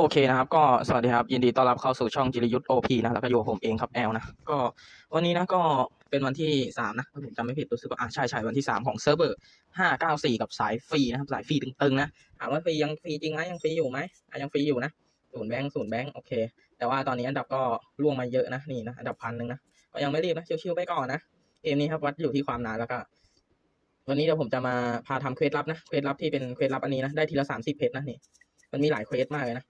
โอเคนะครับ ก็สวัสดีครับ ยินดีต้อนรับเข้าสู่ช่องจิรยุทธ์โอพีนะ แล้วก็อยู่ผมเองครับแอลนะ ก็วันนี้นะก็เป็นวันที่สามนะถ้าผมจำไม่ผิดรู้สึกว่าอ่าใช่ใช่วันที่สามของเซิร์ฟเวอร์ห้าเก้าสี่กับสายฟรีนะครับสายฟรีตึงๆนะถามว่าฟรียังฟรีจริงไหมยังฟรีอยู่ไหมอะยังฟรีอยู่นะศูนย์แบงค์ศูนย์แบงค์โอเค แต่ว่าตอนนี้อันดับก็ล่วงมาเยอะนะนี่นะอันดับพันหนึ่งนะก็ยังไม่รีบนะชิวๆไปก่อนนะเกมนี้ครับวัดอยู่ที่ความนานแล้วก็วันนี้เดี๋ยวผมจะมาพาทำเควสลับนะเควสลับที่เป็นเควสลับอันนี้นะได้ทีละสามสิบเพชรนะนี่มันมีหลายเควสมากเลยนะ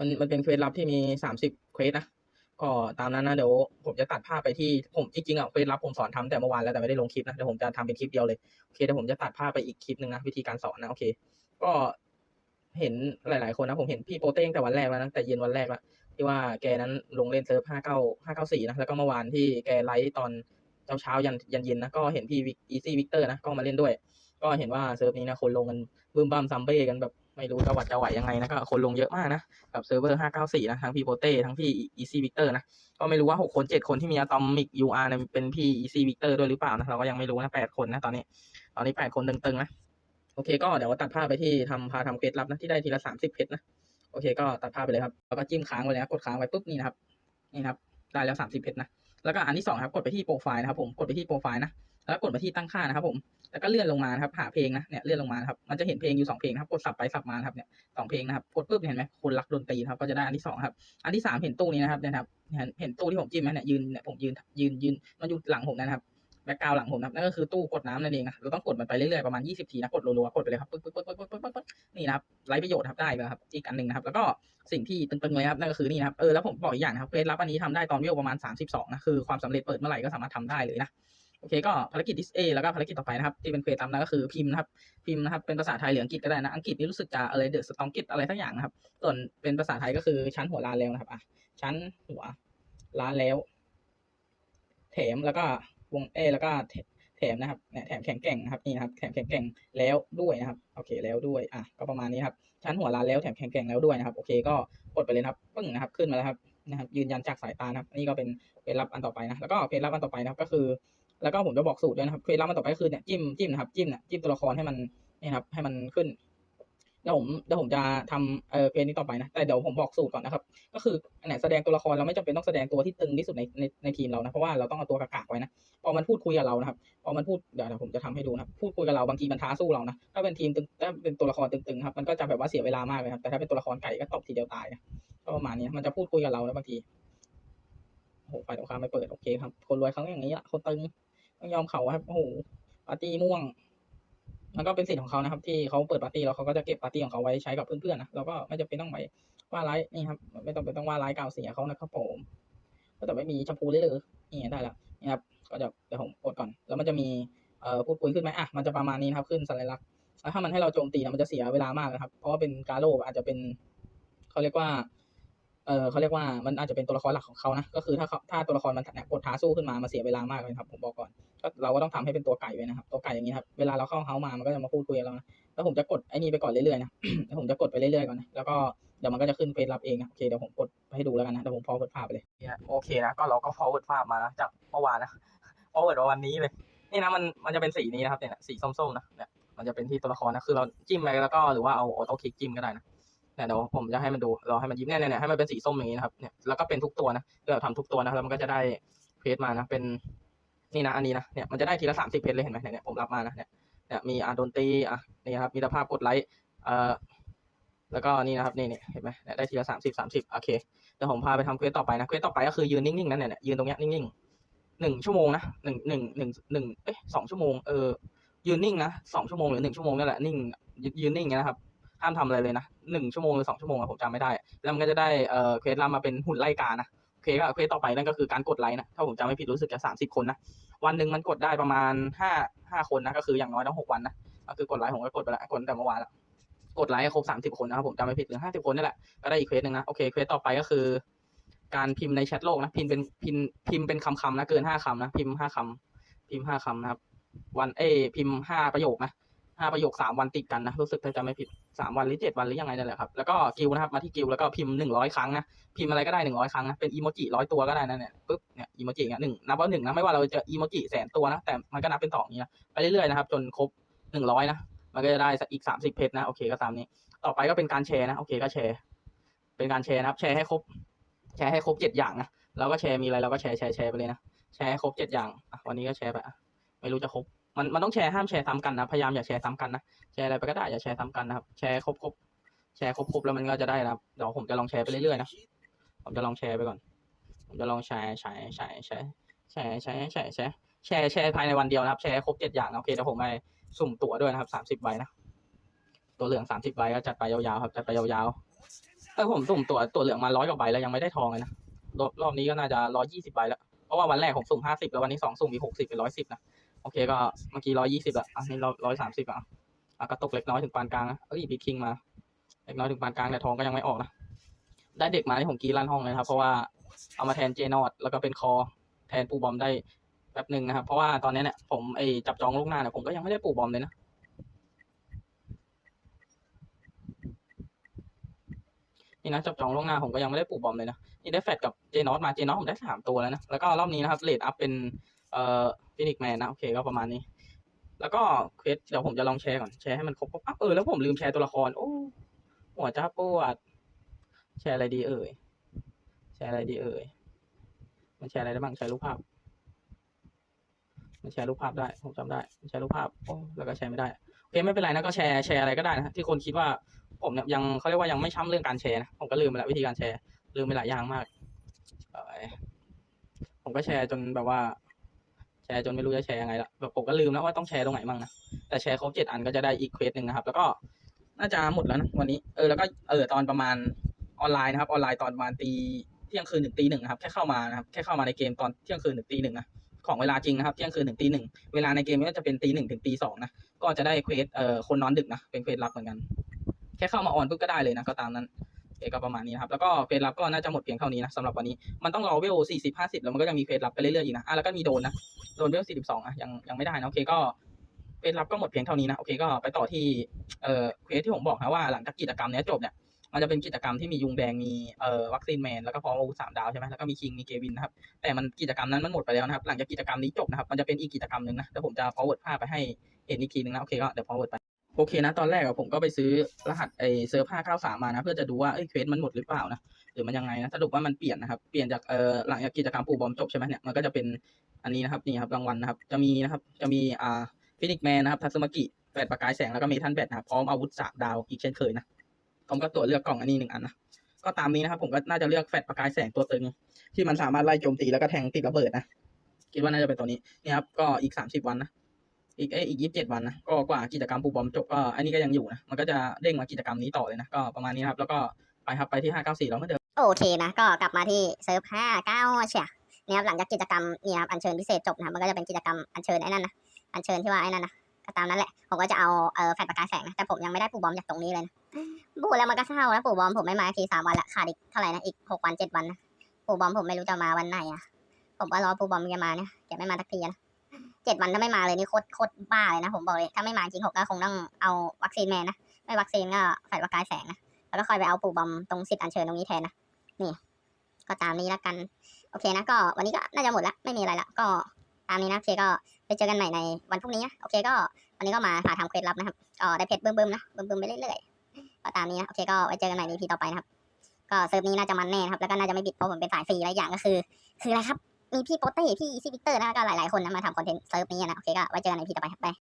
มันมันเป็นเควสลับที่มีสามสิบเควสนะก็ตามนั้นนะเดี๋ยวผมจะตัดภาพไปที่ผมจริงๆอะเควสลับผมสอนทำแต่เมื่อวานแล้วแต่ไม่ได้ลงคลิปนะเดี๋ยวผมจะทำเป็นคลิปเดียวเลยโอเคเดี๋ยวผมจะตัดภาพไปอีกคลิปหนึ่งนะวิธีการสอนนะโอเค ก็เห็นหลาย ๆ คนนะผมเห็นพี่โปเต้งแต่วันแรกแล้วนะแต่เย็นวันแรกละที่ว่าแกนั้นลงเล่นเซิร์ฟห้าเก้าห้าเก้าสี่นะแล้วก็เมื่อวานที่แกไลฟ์ตอนเช้าเช้าๆยันยันเย็นนะก็เห็นพี่อีซี่วิกเตอร์นะก็มาเล่นด้วย ก็เห็นว่าเซิร์ฟนี้นะคนลงกันบึ้มบัมซัมเบ้กันแบบ ไม่รู้จะหวัดจะไหวยังไงนะก็คนลงเยอะมากนะ กับเซิร์ฟเวอร์ 594 นะ ทั้งพี่โปเต้ทั้งพี่อีซี่วิกเตอร์นะ ก็ไม่รู้ว่า 6 คน 7 คนที่มีอะตอมิกยูอาร์เนี่ยเป็นพี่อีซี่วิกเตอร์ด้วยหรือเปล่านะ เราก็ยังไม่รู้นะ 8 คนนะ ตอนนี้ ตอนนี้ 8 คนตึงๆนะ โอเค ก็เดี๋ยวตัดภาพไปที่ทำพาทำเกรดลับนะ ที่ได้ทีละ 30เพชรนะ โอเค ก็ตัดภาพไปเลยครับ แล้วก็จิ้มค้างไว้เลยนะกดค้างไว้ปุ๊บนี่นะครับ นี่ครับ ได้แล้ว 30เพชรนะ แล้วก็อันที่สองครับ กดไปที่โปรไฟล์นะครับผม กดไปที่โปรไฟล์นะ แล้วกดไปที่ตั้งค่านะครับผมแล้วก็เลื่อนลงมาครับหาเพลงนะเนี่ยเลื่อนลงมาครับมันจะเห็นเพลงอยู่สองเพลงครับกดสับไปสับมาครับเนี่ยสองเพลงนะครับกดปุ๊บเห็นไหมคนรักดนตรีครับก็จะได้อันที่สองครับอันที่สามเห็นตู้นี้นะครับเนี่ยครับเห็นเห็นตู้ที่ผมจิ้มไหมเนี่ยยืนเนี่ยผมยืนยืนยืนมันอยู่หลังผมนะครับแบ็กกราวหลังผมนะนั่นก็คือตู้กดน้ำนั่นเองนะเราต้องกดมันไปเรื่อยๆประมาณ 20 ทีนะกดรัวๆกดไปเลยครับปึ๊บปึ๊บปึ๊บปึ๊บปึ๊บปึ๊บปึ๊บนี่นะครับไร้ประโยชน์ครับได้แล้วครับอีกอันหนึ่งนะครับ แล้วก็สิ่งที่ตึงๆเลยครับนั่นก็คือนี่นะครับเออแล้วผมบอกอีกอย่างนะครับเควสลับอันนี้ทำได้ตอนเวลประมาณ 32นะคือความสำเร็จเปิดเมื่อไหร่ก็สามารถทำได้เลยนะ โอเคก็ภารกิจดิสเอแล้วก็ภารกิจต่อไปนะครับ ที่เป็นเควตามนั้นก็คือพิมพ์นะครับ พิมพ์นะครับเป็นภาษาไทยหรืออังกฤษก็ได้นะ อังกฤษนี่รู้สึกจะอะไรเดอะสตองกิตอะไรทั้งอย่างนะครับ ส่วนเป็นภาษาไทยก็คือชั้นหัวลานแล้วนะครับอะชั้นหัวลานแล้ว แถมแล้วก็วงเอแล้วก็แถมนะครับเนี่ยแถมแข็งแกร่งนะครับนี่นะครับแถมแข็งแกร่งแล้วด้วยนะครับโอเคแล้วด้วยอะก็ประมาณนี้ครับชั้นหัวลานแล้วแถมแข็งแกร่งแล้วด้วยนะครับโอเคก็กดไปเลยครับปึ้งนะครับขึ้นมาแล้วครับนะครับยืนยันจากสายตานะครับนนี่ก็เป็นเป็นรับอันต่อไปนะแล้วก็เป็นรับอันต่อไปนะครับก็คือ แล้วก็ผมจะบอกสูตรด้วยนะครับเควสลับมันต่อไปคือเนี่ยจิ้มจิ้มนะครับจิ้มเนี่ยจิ้มตัวละครให้มันนี่ครับให้มันขึ้นเดี๋ยวผมเดี๋ยวผมจะทำเอ่อเพลงนี้ต่อไปนะ แต่เดี๋ยวผมบอกสูตรก่อนนะครับ ก็คืออันไหนแสดงตัวละครเราไม่จำเป็นต้องแสดงตัวที่ตึงที่สุดในในในทีมเรานะ เพราะว่าเราต้องเอาตัวกากๆไว้นะ พอมันพูดคุยกับเรานะครับ พอมันพูดเดี๋ยวเดี๋ยวผมจะทำให้ดูนะ พูดคุยกับเราบางทีมันท้าสู้เรานะ ถ้าเป็นทีมตึงถ้าเป็นตัวละครตึงๆครับ มันก็จะแบบว่าเสียเวลามากเลยครับ แต่ถ้าเป็นตัวละครไก่ก็ตบทีเดียวตายก็ประมาณนี้ มันจะพูดคุยกับเราแล้วบางที โอ้โหฝ่ายตรงข้ามไม่เปิด โอเคครับ คนรวยเขาอย่างนี้ละคนตึง ต้องยอมเขาครับโอ้โหปาร์ตี้ม่วงมันก็เป็นสิทธิ์ของเขานะครับ ที่เขาเปิดปาร์ตี้แล้วเขาก็จะเก็บปาร์ตี้ของเขาไว้ใช้กับเพื่อนๆนะเราก็ไม่จำเป็นต้องไปว่าร้ายนี่ครับไม่ต้องไปต้องว่าร้ายกล่าวเสียเขานะครับผมก็แต่ไม่มีชมพูเลยเลยนี่ได้แล้วนี่ครับก็จะเดี๋ยวผมกดก่อน แล้วมันจะมีเอ่อพูดคุยขึ้นไหมอะมันจะประมาณนี้นะครับ ขึ้นสัญลักษณ์แล้วถ้ามันให้เราโจมตีนะมันจะเสียเวลามากนะครับ เพราะว่าเป็นการโลอาจจะเป็นเขาเรียกว่า เออเขาเรียกว่ามันอาจจะเป็นตัวละครหลักของเขานะก็คือถ้าเขาถ้าตัวละครมันเนี่ยกดท้าสู้ขึ้นมามาเสียเวลามากเลยครับผมบอกก่อนก็เราก็ต้องทำให้เป็นตัวไก่ไว้นะครับตัวไก่อย่างนี้ครับเวลาเราเข้าเฮามามันก็จะมาพูดคุยกับเรานะแล้วผมจะกดไอ้นี่ไปก่อนเรื่อยๆนะแล้วผมจะกดไปเรื่อยๆก่อนนะแล้วก็เดี๋ยวมันก็จะขึ้นเฟซรับเองนะโอเคเดี๋ยวผมกดไปให้ดูแล้วกันนะเดี๋ยวผมพอเปิดภาพไปเลยโอเคนะก็เราก็ forward ภาพมาจากเมื่อวานนะ forward วันนี้เลยนี่นะมันมันจะเป็นสีนี้นะครับเนี่ยสีส้มๆนะเนี่ยมันจะเป็นที่ตัวละครนะคือเราจิ้มไปแล้วก็หรือว่าเอาออโต้คลิกจิ้มก็ได้นะ เนี่ยเดี๋ยวผมจะให้มันดูเราให้มันยิ้มเนี่ยเนี่ยให้มันเป็นสีส้มอย่างนี้นะครับเนี่ยแล้วก็เป็นทุกตัวนะเราทำทุกตัวนะแล้วมันก็จะได้เพจมานะเป็นนี่นะอันนี้นะเนี่ยมันจะได้ทีละสามสิบเพจเลยเห็นไหมเนี่ยผมรับมานะเนี่ยเนี่ยมีอาดนตีอะนี่ครับมีตภาพกดไลค์เอ่อแล้วก็นี่นะครับนี่เนี่ยเห็นไหมเนี่ยได้ทีละสามสิบสามสิบโอเคเดี๋ยวผมพาไปทำเควสต่อไปนะเควสต่อไปก็คือยืนนิ่งๆนั่นเนี่ยยืนตรงเนี้ยนิ่งๆหนึ่งชั่วโมงนะหนึ่งหนึ่งหนึ่งหนึ่งเอ๊ะสองชั่วโมงเออยืนนิ่งนะสองชั่วโมงหรือหนึ่งชั่วโมงนี่แหละนิ่งยืนนิ่งนะครับ ห้ามทำอะไรเลยนะหนึ่งชั่วโมงหรือสองชั่วโมงอะผมจำไม่ได้ แล้วมันก็จะได้เอ่อเควสลามาเป็นหุ่นไล่กานะโอเคก็เควสต่อไปนั่นก็คือการกดไลค์นะ ถ้าผมจำไม่ผิดรู้สึกจะสามสิบคนนะ วันหนึ่งมันกดได้ประมาณห้าห้าคนนะ ก็คืออย่างน้อยต้องหกวันนะ ก็คือกดไลค์ผมก็กดไปล้วกดแต่เมื่อวานล้วกดไลค์ครบสามสิบคนนะครับผมจำไม่ผิดหรือห้าสิบคนนี่แหละ ก็ได้อีกเควสหนึ่งนะ โอเคเควสต่อไปก็คือ การพิมพ์ในแชทโลกนะ พิมพ์เป็นพิมพ์พิมพ์เป็นคำๆนะ เกินห้าคำนะ พิมพ์ห้าคำพิมพ์ห้าคำนะครับ วันเอพิมพ์ห้าประโยคนะห้าประโยคสามวันติดกันนะ รู้สึกถ้าจำไม่ผิด สามวันหรือเจ็ดวันหรือยังไงนั่นแหละครับแล้วก็กิวนะครับมาที่กิวแล้วก็พิมพ์หนึ่งร้อยครั้งนะพิมพ์อะไรก็ได้หนึ่งร้อยครั้งนะเป็นอีโมจิร้อยตัวก็ได้นะเนี่ยปุ๊บเนี่ยอีโมจิเนี่ยหนึ่งนับว่าหนึ่งนะไม่ว่าเราจะอีโมจิแสนตัวนะแต่มันก็นับเป็นสองนี้นะไปเรื่อยๆนะครับจนครบหนึ่งร้อยนะมันก็จะได้อีกสามสิบเพจนะโอเคก็ตามนี้ ต่อไปก็เป็นการแชร์นะโอเคก็แชร์เป็นการแชร์นะครับ แชร์ให้ครบ แชร์ให้ครบเจ็ดอย่างนะแล้วก็แชร์มีอะไรเราก็แชร์แชร์แชร์ไปเลยนะแชร์ให้ครบเจ็ดอย่างวันนี้ก็แชร์ไปไม่รู้จะครบ มันมันต้องแชร์ห้ามแชร์ซ้ำกันนะพยายามอย่าแชร์ซ้ำกันนะแชร์อะไรไปก็ได้อย่าแชร์ซ้ำกันนะครับแชร์ครบครบแชร์ครบครบแล้วมันก็จะได้นะครับเดี๋ยวผมจะลองแชร์ไปเรื่อยๆนะผมจะลองแชร์ไปก่อน ผมจะลองแชร์แชร์แชร์แชร์แชร์แชร์แชร์แชร์แชร์แชร์ภายในวันเดียวนะครับ แชร์ครบเจ็ดอย่างนะโอเคเดี๋ยวผมไปสุ่มตั๋วด้วยนะครับสามสิบใบนะตัวเหลืองสามสิบใบก็จัดไปยาวๆครับจัดไปยาวๆเออผมสุ่มตั๋วตั๋วเหลืองมาร้อยกว่าใบแล้วยังไม่ได้ทองเลยนะรอบรอบนี้ก็น่าจะร้อยยี่สิบใบแล้วเพราะว่าวันแรกผมสุ่มห้าสิบแล้ววันนี้สองสุ่มอีกหกสิบเป็นร้อยสิบนะ โอเคก็เมื่อกี้ร้อยยี่สิบอะอันนี้ร้อยสามสิบอะอะก็ตกเล็กน้อยถึงปานกลางนะเอ้ยบีคิงมาเล็กน้อยถึงปานกลางแต่ทองก็ยังไม่ออกนะได้เด็กมาที่ผมกรีดลั่นห้องเลยครับ เพราะว่าเอามาแทนเจนอดแล้วก็เป็นคอแทนปูบอมได้แป๊บหนึ่งนะครับ เพราะว่าตอนนี้เนี่ยผมไอจับจองลูกหน้าเนี่ยผมก็ยังไม่ได้ปูบอมเลยนะนี่นะจับจองล่วงหน้าผมก็ยังไม่ได้ปูบอมเลยนะนี่ได้แฟดกับเจนอสมาเจนอสผมได้สามตัวแล้วนะแล้วก็รอบนี้นะครับเลดอัพเป็น เอ่อฟินิกแมนนะโอเคก็ประมาณนี้ แล้วก็เควสเดี๋ยวผมจะลองแชร์ก่อนแชร์ให้มันครบครบเออแล้วผมลืมแชร์ตัวละคร โอ้หัวจ้าปวดแชร์อะไรดีเอ่ยแชร์อะไรดีเอ่ยมันแชร์อะไรได้บ้างแชร์รูปภาพ มันแชร์รูปภาพได้ผมจำได้แชร์รูปภาพโอ้แล้วก็แชร์ไม่ได้โอเคไม่เป็นไรนะก็แชร์แชร์อะไรก็ได้นะที่คนคิดว่าผมเนี่ยยังเขาเรียกว่ายังไม่ช้ำเรื่องการแชร์นะผมก็ลืมไปแล้ววิธีการแชร์ลืมไปหลายอย่างมากผมก็แชร์จนแบบว่า ร์จนไม่รู้จะแชร์ยังไงละแบบผมก็ลืมแล้วว่าต้องแชร์ตรงไหนบ้างนะแต่แชร์ครบเจ็ดอันก็จะได้อีกเควสหนึ่งนะครับ แล้วก็น่าจะหมดแล้วนะวันนี้เออแล้วก็เออตอนประมาณออนไลน์นะครับออนไลน์ตอนประมาณตีเที่ยงคืนถึงตีหนึ่งนะครับแค่เข้ามานะครับแค่เข้ามาในเกมตอนเที่ยงคืนถึงตีหนึ่งนะของเวลาจริงนะครับเที่ยงคืนถึงตีหนึ่งเวลาในเกมก็จะเป็นตีหนึ่งถึงตีสองนะก็จะได้เควสเอ่อคนนอนดึกนะเป็นเควสลับเหมือนกัน แค่เข้ามาออนปุ๊บก็ได้เลยนะก็ตามนั้นเก็ประมาณนี้นะครับ แล้วก็เควสลับก็น่าจะหมดเพียงเท่านี้นะสำหรับวันนี้ มันต้องรอเวลสี่สิบห้าสิบแล้วมันก็ยังมีเควสลับไปเรื่อยๆอีกนะ อะแล้วก็มีโดนนะ โดนเวลสี่สิบสองอะยังยังไม่ได้นะโอเคก็เควสลับก็หมดเพียงเท่านี้นะ โอเคก็ไปต่อที่เอ่อเควสที่ผมบอกนะว่าหลังจากกิจกรรมเนี้ยจบเนี่ยมันจะเป็นกิจกรรมที่มียุงแดงมีเอ่อวัคซีนแมนแล้วก็พออาวุธสามดาวใช่ไหมแล้วก็มีคิงมีเกวินนะครับแต่มันกิจกรรมนั้นมันหมดไปแล้วนะครับ หลังจากกิจกรรมนี้จบนะครับ มันจะเป็นอีกกิจกรรมหนึ่งนะเดี๋ยวผมจะ forward ภาพไปให้เห็นอีกทีนึงนะโอเคก็เดี๋ยว forward ไป โอเคนะตอนแรกอะผมก็ไปซื้อรหัสไอเซิร์ฟ593มานะ เพื่อจะดูว่าเอ้เควสมันหมดหรือเปล่านะหรือมันยังไงนะสรุปว่ามันเปลี่ยนนะครับเปลี่ยนจากเอ่อหลังจากกิจกรรมปูบอมจบใช่ไหมเนี่ยมันก็จะเป็นอันนี้นะครับนี่ครับรางวัลนะครับจะมีนะครับจะมีอ่าฟินิกแมนนะครับทัสมากิแปดประกายแสงแล้วก็เมทันแบทนะครับพร้อมอาวุธสามดาวอีกเช่นเคยนะผมก็ตรวจเลือกกล่องอันนี้หนึ่งอันนะก็ตามนี้นะครับผมก็น่าจะเลือกแฟดประกายแสงตัวตึง ที่มันสามารถไล่โจมตีแล้วก็แทงติดระเบิดนะคิดว่าน่าจะเป็นตัวนี้นี่ครับก็อีกสามสิบวันนะ อีกเอยอีกยี่สิบเจ็ดวันนะก็กว่ากิจกรรมปูบอมจบก็อันนี้ก็ยังอยู่นะมันก็จะเด้งมากิจกรรมนี้ต่อเลยนะก็ประมาณนี้ครับ แล้วก็ไปครับไปที่ห้าเก้าสี่แล้วเหมื่อนเดิมโอเคนะก็กลับมาที่เซิร์ฟห้าเก้าเชียนี่ครับหลังจากกิจกรรมเนี่ยครับอัญเชิญพิเศษจบนะครับมันก็จะเป็นกิจกรรมอัญเชิญไอ้นั่นนะอัญเชิญที่ว่าไอ้นั่นนะก็ตามนั้นแหละผมก็จะเอาเออแฟลชประกายแสงนะแต่ผมยังไม่ได้ปูบอมจากตรงนี้เลยนะพูแล้วมันก็เศร้านะปูบอมผมไม่มาทีสามวันละขาดอีกเท่าไหร่นะอีกหกวันเจ็ดวันนะปูบอมผมไม่รู้จะมาวันไหนอะผมว่ารอปูบอมจะมาเนี่ยแกไม่มาทักทีนะ เจ็ดวันถ้าไม่มาเลยนี่โคตรโคตรบ้าเลยนะผมบอกเลยถ้าไม่มาจริงผมก็คงต้องเอาวัคซีนแมนนะไม่วัคซีนก็แฟลชประกายแสงนะแล้วก็คอยไปเอาปูบอมตรงสิทธิ์อัญเชิญตรงนี้แทนนะนี่ก็ตามนี้แล้วกัน โอเคนะก็วันนี้ก็น่าจะหมดละไม่มีอะไรละก็ตามนี้นะโอเคก็ไปเจอกันใหม่ในวันพรุ่งนี้นะโอเคก็วันนี้ก็มาถ่าทำเควสลับนะครับก็ได้เพชรบึ้มๆนะเบึ้มๆไปเรื่อยๆก็ตามนี้นะโอเคก็ไว้เจอกันใหม่ในทีต่อไปนะครับก็เซิร์ฟนี้น่าจะมันแน่นะครับแล้วก็น่าจะไม่บิดเพราะผมเป็นสายฟรีและอย่างก็คือ คืออะไรครับ มีพี่โปเต้พี่ซี่วิเตอร์นะก็หลายๆคนนะมาทำคอนเทนต์เซิร์ฟนี้นะโอเคก็ไว้เจอกันในพีต่อไปไป